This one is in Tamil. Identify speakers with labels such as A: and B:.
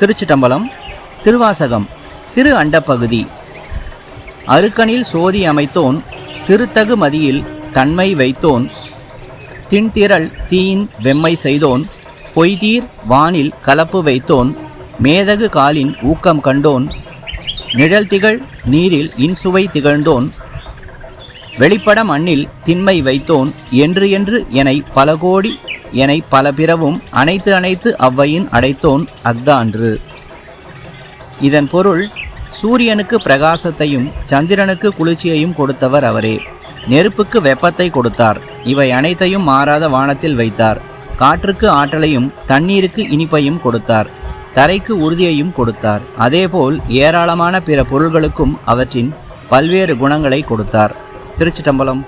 A: திருச்சிட்டம்பலம் திருவாசகம் திரு அண்டப்பகுதி. அருக்கனில் சோதி அமைத்தோன் திருத்தகு மதியில் தன்மை வைத்தோன் திண்திரள் தீயின் வெம்மை செய்தோன் பொய்தீர் வானில் கலப்பு வைத்தோன் மேதகு காலின் ஊக்கம் கண்டோன் நிழல் திகழ் நீரில் இன்சுவை திகழ்ந்தோன் வெளிப்பட மண்ணில் திண்மை வைத்தோன் என்று என்று என்னை பல கோடி என பல பிறவும் அனைத்து அனைத்து அவ்வையின் அடைத்தோன் அஃதான்று. இதன் பொருள் சூரியனுக்கு பிரகாசத்தையும் சந்திரனுக்கு குளிர்ச்சியையும் கொடுத்தவர் அவரே. நெருப்புக்கு வெப்பத்தை கொடுத்தார். இவை அனைத்தையும் மாறாத வானத்தில் வைத்தார். காற்றுக்கு ஆற்றலையும் தண்ணீருக்கு இனிப்பையும் கொடுத்தார். தரைக்கு உறுதியையும் கொடுத்தார். அதேபோல் ஏராளமான பிற பொருள்களுக்கும் அவற்றின் பல்வேறு குணங்களை கொடுத்தார். திருச்சிட்டம்பலம்.